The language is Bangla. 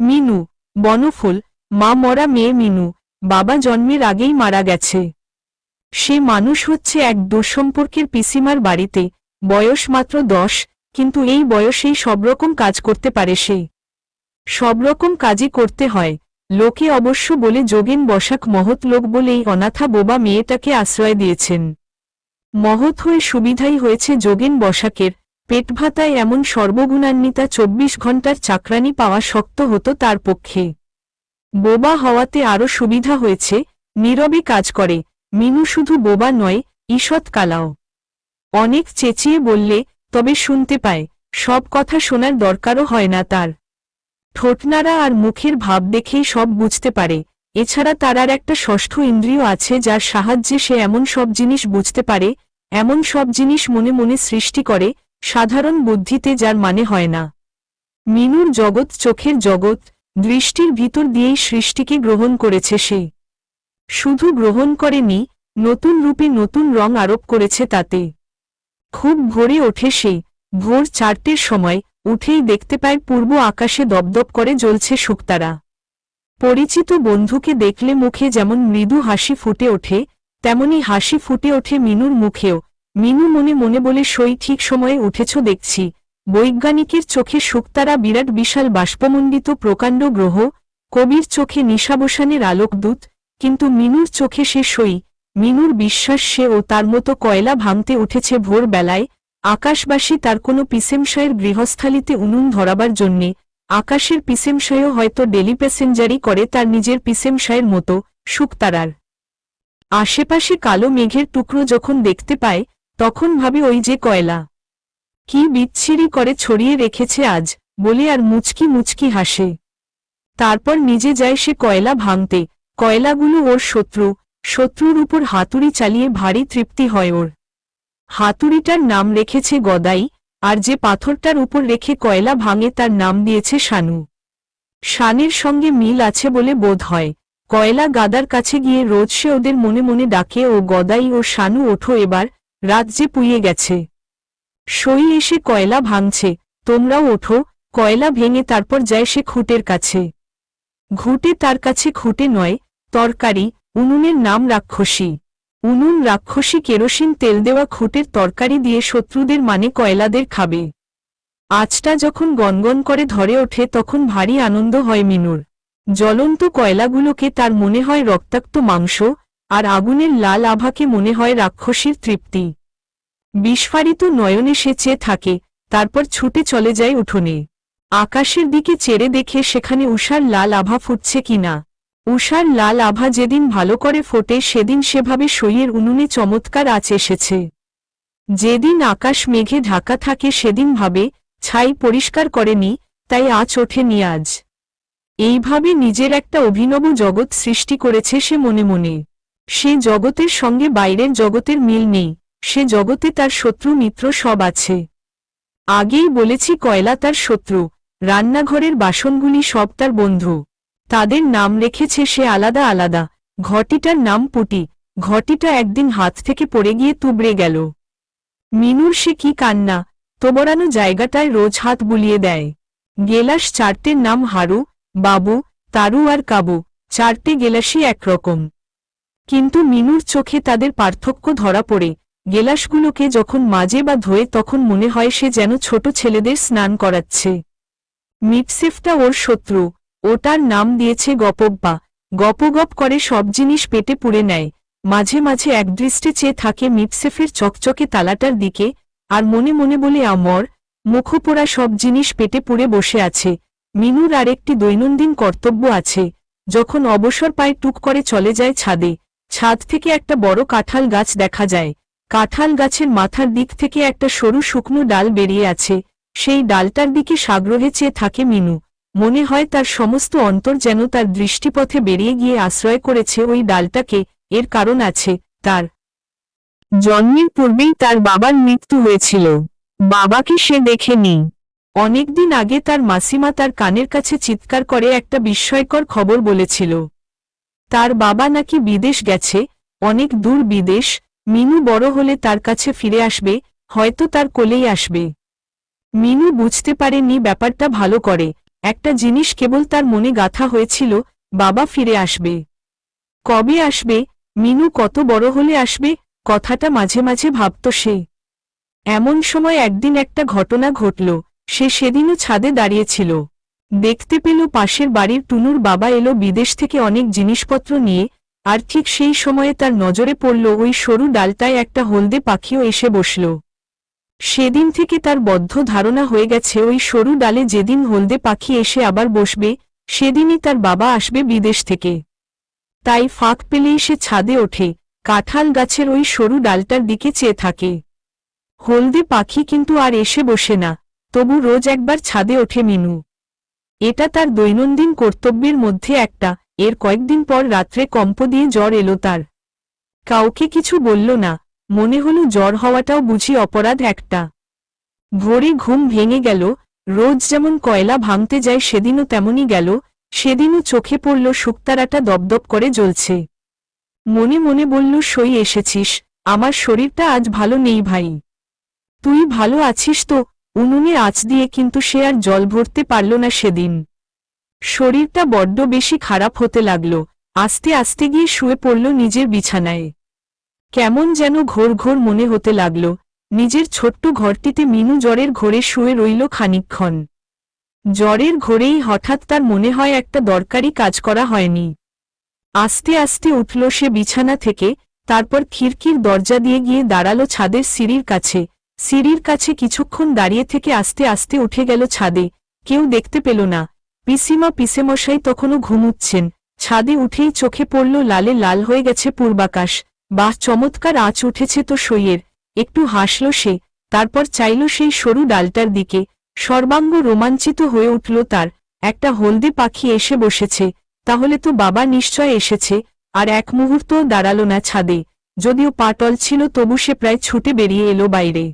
মিনু, বনফুল, মা মরা মেয়ে মিনু, বাবা জন্মের আগেই মারা গেছে। সে মানুষ হচ্ছে এক দুঃসম্পর্কের পিসিমার বাড়িতে, বয়স মাত্র দশ, কিন্তু এই বয়সেই সব রকম কাজ করতে পারে সে। সব রকম কাজই করতে হয়, লোকে অবশ্য বলে যোগেন বসাক মহৎ লোক বলেই অনাথা বোবা মেয়েটাকে আশ্রয় দিয়েছেন। মহৎ হয়ে সুবিধাই হয়েছে যোগেন বসাকের পেট ভাতায় এমন সর্বগুণান্বিতা চব্বিশ ঘণ্টার চাকরানি পাওয়া শক্ত হতো তার পক্ষে। বোবা হওয়াতে আরও সুবিধা হয়েছে, নীরবে কাজ করে, মিনু শুধু বোবা নয়, ঈষৎ কালাও। অনেক চেঁচিয়ে বললে, তবে শুনতে পায়, সব কথা শোনার দরকারও হয় না তার। ঠোঁটনাড়া আর মুখের ভাব দেখেই সব বুঝতে পারে, এছাড়া তার আর একটা ষষ্ঠ ইন্দ্রিয় আছে যার সাহায্যে সে এমন সব জিনিস বুঝতে পারে, এমন সব জিনিস মনে মনে সৃষ্টি করে সাধারণ বুদ্ধিতে যার মানে হয় না। মিনুর জগৎ চোখের জগৎ, দৃষ্টির ভিতর দিয়েই সৃষ্টিকে গ্রহণ করেছে সে। শুধু গ্রহণ করেনি, নতুন রূপে নতুন রং আরোপ করেছে তাতে। খুব ভোরে ওঠে সে, ভোর চারটের সময়, উঠেই দেখতে পায় পূর্ব আকাশে দপদপ করে জ্বলছে শুকতারা। পরিচিত বন্ধুকে দেখলে মুখে যেমন মৃদু হাসি ফুটে ওঠে, তেমনি হাসি ফুটে ওঠে মিনুর মুখেও। মিনু মনে মনে বলে, সই ঠিক সময়ে উঠেছ দেখছি। বৈজ্ঞানিকের চোখে শুক্তারা বিরাট বিশাল বাষ্পমণ্ডিত প্রকাণ্ড গ্রহ, কবির চোখে নিশাবসানের আলোকদূত, কিন্তু মিনুর চোখে সে সই। মিনুর বিশ্বাস সে ও তার মতো কয়লা ভাঙতে উঠেছে ভোর বেলায় আকাশবাসী তার কোনো পিসেমশয়ের গৃহস্থালিতে উনুন ধরাবার জন্যে। আকাশের পিসেমশয়ও হয়তো ডেলি প্যাসেঞ্জারি করে তার নিজের পিসেমশয়ের মতো শুক্তারার আশেপাশে কালো মেঘের টুকরো যখন দেখতে পায় তখন ভাবে ওই যে কয়লা। কি বিচ্ছিরি করে ছড়িয়ে রেখেছে আজ, বলে আর মুচকি মুচকি হাসে। তারপর নিজে যায় সে কয়লা ভাঙতে, কয়লাগুলো ওর শত্রু, শত্রুর উপর হাতুড়ি চালিয়ে ভারী তৃপ্তি হয় ওর। হাতুড়িটার নাম রেখেছে গদাই, আর যে পাথরটার উপর রেখে কয়লা ভাঙে তার নাম দিয়েছে শানু। শানের সঙ্গে মিল আছে বলে বোধ হয়। কয়লা গাদার কাছে গিয়ে রোজ সে ওদের মনে মনে ডাকে ও গদাই ও শানু ওঠো এবার রাত যে পুইয়ে গেছে। সই এসে কয়লা ভাঙছে। তোমরাও ওঠো, কয়লা ভেঙে তারপর যায় সে খুঁটের কাছে। ঘুটে তার কাছে খুঁটে নয়, তরকারি, উনুনের নাম রাক্ষসী। উনুন রাক্ষসী কেরোসিন তেল দেওয়া খুঁটের তরকারি দিয়ে শত্রুদের মানে কয়লাদের খাবে। আজটা যখন গনগন করে ধরে ওঠে তখন ভারী আনন্দ হয় মিনুর। জ্বলন্ত কয়লাগুলোকে তার মনে হয় রক্তাক্ত মাংস আর আগুনের লাল আভাকে মনে হয় রাক্ষসীর তৃপ্তি। বিস্ফারিত নয়নে সে চেয়ে থাকে, তারপর ছুটে চলে যায় উঠোনে। আকাশের দিকে চেড়ে দেখে সেখানে উষার লাল আভা ফুটছে কিনা উষার লাল আভা যেদিন ভালো করে ফোটে, সেদিন সেভাবে সইয়ের উনুনে চমৎকার আচ এসেছে। যেদিন আকাশ মেঘে ঢাকা থাকে, সেদিন ভাবে, ছাই পরিষ্কার করেনি, তাই আঁচ ওঠেনি আজ। এইভাবে নিজের একটা অভিনব জগৎ সৃষ্টি করেছে সে মনে মনে। সে জগতের সঙ্গে বাইরের জগতের মিল নেই, সে জগতে তার শত্রু মিত্র সব আছে। আগেই বলেছি কয়লা তার শত্রু, রান্নাঘরের বাসনগুলি সব তার বন্ধু। তাদের নাম রেখেছে সে আলাদা আলাদা, ঘটিটার নাম পুটি, ঘটিটা একদিন হাত থেকে পড়ে গিয়ে তুবড়ে গেল। মিনুর সে কি কান্না, তোবড়ানো জায়গাটায় রোজ হাত বুলিয়ে দেয়। গেলাস চারটের নাম হারু, বাবু, তারু আর কাবু, চারটে গেলাসই একরকম। কিন্তু মিনুর চোখে তাদের পার্থক্য ধরা পড়ে। গেলাসগুলোকে যখন মাঝে বা ধোয়ে তখন মনে হয় সে যেন ছোট ছেলেদের স্নান করাচ্ছে। মিটসেফটা ওর শত্রু। ওটার নাম দিয়েছে গপব্বা। গপগপ করে সব জিনিস পেটে পুড়ে নেয়। মাঝে মাঝে একদৃষ্টে চেয়ে থাকে মিটসেফের চকচকে তালাটার দিকে, আর মনে মনে বলে, আমর, মুখোপোড়া সব জিনিস পেটে পুড়ে বসে আছে। মিনুর আরেকটি দৈনন্দিন কর্তব্য আছে। যখন অবসর পায় টুক করে চলে যায় ছাদে। ছাদ থেকে একটা বড় কাঁঠাল গাছ দেখা যায়। কাঁঠাল গাছের মাথার দিক থেকে একটা সরু শুকনো ডাল বেরিয়ে আছে। সেই ডালটার দিকে সাগ্রহে চেয়ে থাকে মিনু। মনে হয় তার সমস্ত অন্তর যেন তার দৃষ্টিপথে বেরিয়ে গিয়ে আশ্রয় করেছে ওই ডালটাকে, এর কারণ আছে, তার। জন্মের পূর্বেই তার বাবার মৃত্যু হয়েছিল। বাবাকে সে দেখেনি অনেকদিন আগে তার মাসিমা তার কানের কাছে চিৎকার করে একটা বিস্ময়কর খবর বলেছিল। তার বাবা নাকি বিদেশ গেছে, অনেক দূর বিদেশ, মিনু বড় হলে তার কাছে ফিরে আসবে, হয়তো তার কোলেই আসবে। মিনু বুঝতে পারেনি ব্যাপারটা ভালো করে, একটা জিনিস কেবল তার মনে গাথা হয়েছিল, বাবা ফিরে আসবে। কবে আসবে, মিনু কত বড় হলে আসবে, কথাটা মাঝে মাঝে ভাবত সে। এমন সময় একদিন একটা ঘটনা ঘটল, সে সেদিনও ছাদে দাঁড়িয়েছিল। দেখতে পেল পাশের বাড়ির টুনুর বাবা এলো বিদেশ থেকে অনেক জিনিসপত্র নিয়ে, আর ঠিক সেই সময়ে তার নজরে পড়ল ওই সরু ডালটায় একটা হলদে পাখিও এসে বসল। সেদিন থেকে তার বদ্ধ ধারণা হয়ে গেছে ওই সরু ডালে যেদিন হলদে পাখি এসে আবার বসবে, সেদিনই তার বাবা আসবে বিদেশ থেকে। তাই ফাঁক পেলেই সে ছাদে ওঠে, কাঁঠাল গাছের ওই সরু ডালটার দিকে চেয়ে থাকে। হলদে পাখি কিন্তু আর এসে বসে না, তবু রোজ একবার ছাদে ওঠে মিনু। এটা তার দৈনন্দিন কর্তব্যের মধ্যে একটা। এর কয়েকদিন পর রাত্রে কম্প দিয়ে জ্বর এলো তার। কাউকে কিছু বলল না। মনে হল জ্বর হওয়াটাও বুঝি অপরাধ একটা। ভোরে ঘুম ভেঙে গেল। রোজ যেমন কয়লা ভাঙতে যায়, সেদিনও তেমনই গেল। সেদিনও চোখে পড়ল শুক্তারাটা দপদপ করে জ্বলছে। মনে মনে বলল, সই এসেছিস। আমার শরীরটা আজ ভালো নেই ভাই। তুই ভালো আছিস তো? উনুনে আঁচ দিয়ে কিন্তু সে আর জল ভরতে পারল না সেদিন। শরীরটা বড্ড বেশি খারাপ হতে লাগল, আস্তে আস্তে গিয়ে শুয়ে পড়ল নিজের বিছানায়। কেমন যেন ঘোর ঘোর মনে হতে লাগল, নিজের ছোট্ট ঘরটিতে মিনু জ্বরের ঘোরে শুয়ে রইল খানিকক্ষণ। জ্বরের ঘোরেই হঠাৎ তার মনে হয় একটা দরকারি কাজ করা হয়নি। আস্তে আস্তে উঠল সে বিছানা থেকে, তারপর খিড়কির দরজা দিয়ে গিয়ে দাঁড়াল ছাদের সিঁড়ির কাছে সিঁড়ির কাছে কিছুক্ষণ দাঁড়িয়ে থেকে আস্তে আস্তে উঠে গেল ছাদে। কেউ দেখতে পেল না। পিসিমা পিসেমশাই তখনও ঘুমুচ্ছেন। ছাদে উঠেই চোখে পড়ল লালে লাল হয়ে গেছে পূর্বাকাশ। বাহ, চমৎকার আঁচ উঠেছে তো সইয়ের একটু হাসল সে, তারপর চাইল সেই সরু ডালটার দিকে। সর্বাঙ্গ রোমাঞ্চিত হয়ে উঠল তার। একটা হলদে পাখি এসে বসেছে। তাহলে তো বাবা নিশ্চয় এসেছে, আর এক মুহূর্তও দাঁড়াল না ছাদে। যদিও পাটল ছিল তবু সে প্রায় ছুটে বেরিয়ে এলো বাইরে।